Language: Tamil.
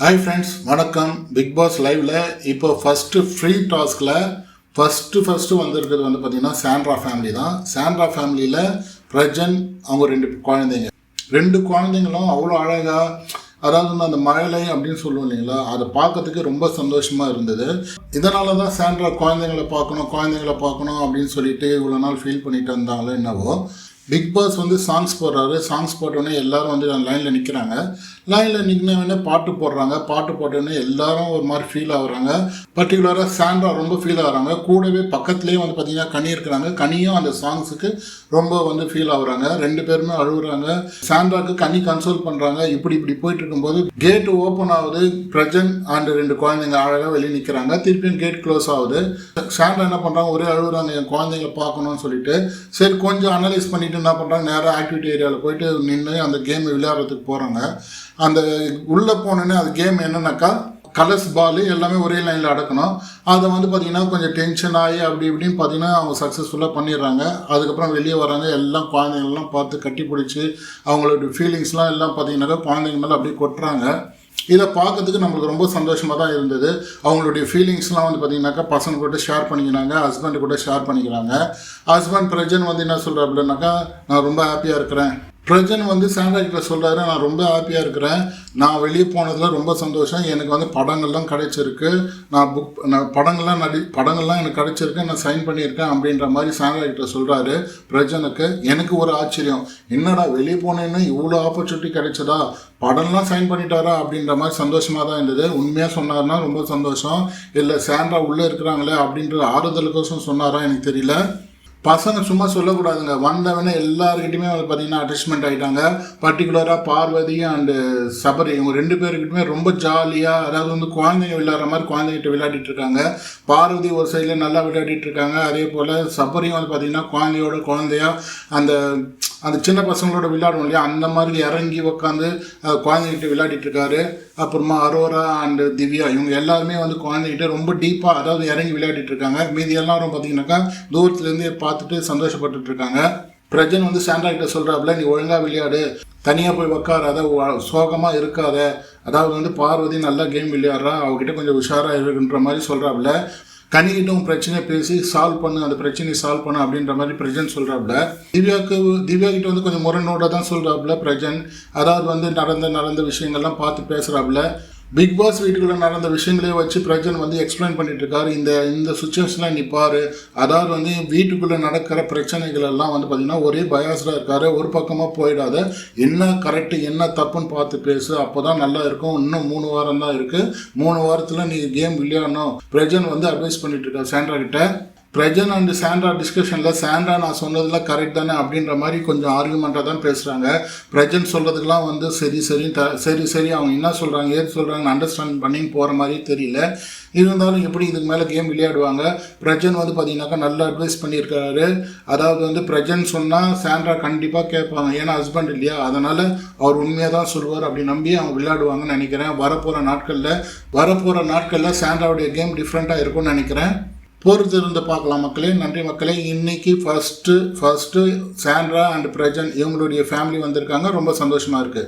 ஹாய் ஃப்ரெண்ட்ஸ் வணக்கம். பிக் பாஸ் லைவ்ல இப்போ ஃபஸ்ட்டு ஃப்ரீ டாஸ்கில் ஃபஸ்ட்டு ஃபஸ்ட்டு வந்திருக்கிறது வந்து பார்த்தீங்கன்னா சாண்ட்ரா ஃபேமிலி தான். சாண்ட்ரா ஃபேமிலியில் பிரஜன் அவங்க ரெண்டு குழந்தைங்க. ரெண்டு குழந்தைங்களும் அவ்வளோ அழகாக அதாவது வந்து அந்த மழலை அப்படின்னு சொல்லுவோம் இல்லைங்களா அதை பார்க்கறதுக்கு ரொம்ப சந்தோஷமாக இருந்தது. இதனால தான் சாண்ட்ரா குழந்தைங்கள பார்க்கணும் குழந்தைங்கள பார்க்கணும் அப்படின்னு சொல்லிட்டு இவ்வளோ நாள் ஃபீல் பண்ணிட்டு இருந்தாங்களோ என்னவோ. பிக் பாஸ் வந்து சாங்ஸ் போடுறாரு. சாங்ஸ் போட்டோடனே எல்லாரும் வந்து லைனில் நிற்கிறாங்க லைனில் நிற்கினவொடனே பாட்டு போடுறாங்க. பாட்டு போட்டோடனே எல்லாரும் ஒரு மாதிரி ஃபீல் ஆகுறாங்க. பர்டிகுலராக சாண்ட்ரா ரொம்ப ஃபீல் ஆகுறாங்க. கூடவே பக்கத்துலேயே வந்து பார்த்தீங்கன்னா கனி இருக்கிறாங்க. கனியும் அந்த சாங்ஸுக்கு ரொம்ப வந்து ஃபீல் ஆகுறாங்க. ரெண்டு பேருமே அழுகுறாங்க. சாண்ட்ராக்கு கனி கன்சோல் பண்ணுறாங்க இப்படி இப்படி போயிட்டு இருக்கும்போது கேட்டு ஓப்பன் ஆகுது. பிரஜன் அண்ட் ரெண்டு குழந்தைங்க அழகாக வெளியே நிற்கிறாங்க திருப்பியும் கேட் க்ளோஸ் ஆகுது. சாண்ட்ரா என்ன பண்ணுறாங்க ஒரே அழுகுறாங்க. என் குழந்தைங்கள பார்க்கணும்னு சொல்லிட்டு. சரி கொஞ்சம் அனலைஸ் பண்ணிட்டு என்ன பண்ணுறாங்க நேராக ஆக்டிவிட்டி ஏரியாவில் போயிட்டு நின்று அந்த கேம் விளையாடுறதுக்கு போகிறாங்க அந்த உள்ளே போனோன்னே அது கேம் என்னன்னாக்கா கலர்ஸ் பால் எல்லாமே ஒரே லைனில் அடக்கணும். அதை வந்து பார்த்திங்கன்னா கொஞ்சம் டென்ஷன் ஆகி அப்படி இப்படின்னு பார்த்தீங்கன்னா அவங்க சக்ஸஸ்ஃபுல்லாக பண்ணிடுறாங்க. அதுக்கப்புறம் வெளியே வராங்க எல்லாம் குழந்தைங்கள்லாம் பார்த்து கட்டி பிடிச்சி அவங்களோட ஃபீலிங்ஸ்லாம் எல்லாம் பார்த்தீங்கன்னாக்கா குழந்தைங்க மேலே அப்படியே கொட்டுறாங்க. இதை பார்க்கறதுக்கு நம்மளுக்கு ரொம்ப சந்தோஷமாக தான் இருந்தது. அவங்களுடைய ஃபீலிங்ஸ்லாம் வந்து பார்த்தீங்கன்னாக்கா பசங்க கூட ஷேர் பண்ணிக்கிறாங்க ஹஸ்பண்ட் கூட ஷேர் பண்ணிக்கிறாங்க. ஹஸ்பண்ட் பிரஜன் வந்து என்ன சொல்கிறாப்புலனாக்கா நான் ரொம்ப ஹாப்பியாக இருக்கிறேன். பிரஜன் வந்து சாண்டாக்கிட்ட சொல்கிறாரு நான் ரொம்ப ஹாப்பியாக இருக்கிறேன். நான் வெளியே போனதில் ரொம்ப சந்தோஷம். எனக்கு வந்து படங்கள்லாம் கிடைச்சிருக்கு. நான் புக் நான் படங்கள்லாம் நடி படங்கள்லாம் எனக்கு கிடைச்சிருக்கு. நான் சைன் பண்ணியிருக்கேன். அப்படின்ற மாதிரி சாண்டாக்கிட்ட சொல்கிறாரு பிரஜனுக்கு. எனக்கு ஒரு ஆச்சரியம். என்னடா வெளியே போனேன்னு இவ்வளோ ஆப்பர்ச்சுனிட்டி கிடைச்சதா? படம்லாம் சைன் பண்ணிட்டாரா? அப்படின்ற மாதிரி சந்தோஷமாக தான் இருந்தது. உண்மையாக சொன்னார்னா ரொம்ப சந்தோஷம். இல்லை சாண்ட்ரா உள்ளே இருக்கிறாங்களே அப்படின்ற ஆறுதலுக்கோசம் சொன்னாரா எனக்கு தெரியல. பசங்க சும்மா சொல்லக்கூடாதுங்க. வந்தவனே எல்லாருக்கிட்டையுமே வந்து பார்த்தீங்கன்னா அட்டாச்மெண்ட் ஆகிட்டாங்க பர்டிகுலராக பார்வதி அண்டு சபரி இவங்க ரெண்டு பேருக்கிட்டுமே ரொம்ப ஜாலியாக அதாவது வந்து குழந்தைங்க விளையாடுற மாதிரி குழந்தைகிட்ட விளையாடிட்டு இருக்காங்க. பார்வதி ஒரு சைடில் நல்லா விளையாடிட்டு இருக்காங்க. அதே போல் சபரியும் வந்து பார்த்தீங்கன்னா குழந்தையோட குழந்தையாக அந்த அந்த சின்ன பசங்களோட விளையாடும் இல்லையா? அந்த மாதிரி இறங்கி உட்காந்து குழந்தைகிட்ட விளையாடிட்டு இருக்காரு. அப்புறமா அரோரா அண்டு திவ்யா இவங்க எல்லாருமே வந்து குழந்தைகிட்ட ரொம்ப டீப்பாக அதாவது இறங்கி விளையாடிட்டு இருக்காங்க. மீதி எல்லாரும் பார்த்தீங்கன்னாக்கா தூரத்துலேருந்தே பார்த்துட்டு சந்தோஷப்பட்டுட்டு இருக்காங்க. பிரஜன் வந்து சாண்டா கிட்ட சொல்கிறாப்புல நீ ஒழுங்காக விளையாடு. தனியாக போய் உக்காராத சோகமாக இருக்காத. அதாவது வந்து பார்வதி நல்லா கேம் விளையாடுறா. அவகிட்ட கொஞ்சம் உஷாராக இருக்குன்ற மாதிரி சொல்கிறாப்புல கனிகிட்டும் பிரச்சனையை பேசி சால்வ் பண்ணு அந்த பிரச்சனையை சால்வ் பண்ணு அப்படின்ற மாதிரி பிரஜன் சொல்கிறாப்புல திவ்யாவுக்கு திவ்யா கிட்ட வந்து கொஞ்சம் முரணோட தான் சொல்கிறாப்புல பிரஜன். அதாவது வந்து நடந்த நடந்த விஷயங்கள்லாம் பார்த்து பேசுகிறாப்புல பிக் பாஸ் வீட்டுக்குள்ள நடந்த விஷயங்களே வச்சு பிரஜன் வந்து எக்ஸ்பிளைன் பண்ணிட்டு இருக்காரு இந்த இந்த சுச்சுவேஷனில் நிற்பார் அதாவது வந்து வீட்டுக்குள்ள நடக்கிற பிரச்சனைகள் எல்லாம் வந்து பார்த்திங்கன்னா ஒரே பயாஸ்டாக இருக்காரு. ஒரு பக்கமாக போயிடாத. என்ன கரெக்டு என்ன தப்புன்னு பார்த்து பேசு. அப்போ தான் நல்லா இருக்கும். இன்னும் மூணு வாரம் தான் இருக்குது மூணு வாரத்தில் நீ கேம் விளையாடணும். பிரஜன் வந்து அட்வைஸ் பண்ணிட்டு இருக்காரு சாண்ட்ரா கிட்ட. பிரஜன் அண்ட் சாண்ட்ரா டிஸ்கஷனில் சாண்ட்ரா நான் சொன்னதெல்லாம் கரெக்ட் தானே அப்படின்ற மாதிரி கொஞ்சம் ஆர்குமெண்ட்டாக தான் பேசுகிறாங்க பிரஜன் சொல்கிறதுக்கெலாம் வந்து சரி சரி த சரி சரி அவங்க என்ன சொல்கிறாங்க ஏது சொல்கிறாங்கன்னு அண்டர்ஸ்டாண்ட் பண்ணி போகிற மாதிரி தெரியல. இருந்தாலும் எப்படி இதுக்கு மேலே கேம் விளையாடுவாங்க? பிரஜன் வந்து பார்த்தீங்கன்னாக்கா நல்ல அட்வைஸ் பண்ணியிருக்காரு. அதாவது வந்து பிரஜன் சொன்னால் சாண்ட்ரா கண்டிப்பாக கேட்பாங்க. ஏன்னா ஹஸ்பண்ட் இல்லையா? அதனால் அவர் உண்மையாக தான் சொல்லுவார் அப்படி நம்பி அவங்க விளையாடுவாங்கன்னு நினைக்கிறேன். வரப்போகிற நாட்களில் வரப்போகிற நாட்களில் சாண்ட்ராவுடைய கேம் டிஃப்ரெண்ட்டாக இருக்கும்னு நினைக்கிறேன். பொறுத்திருந்து பார்க்கலாம் மக்களே. நன்றி மக்களே. இன்னைக்கு first first Sandra and Prajan இவங்களுடைய ஃபேமிலி வந்திருக்காங்க. ரொம்ப சந்தோஷமாக இருக்குது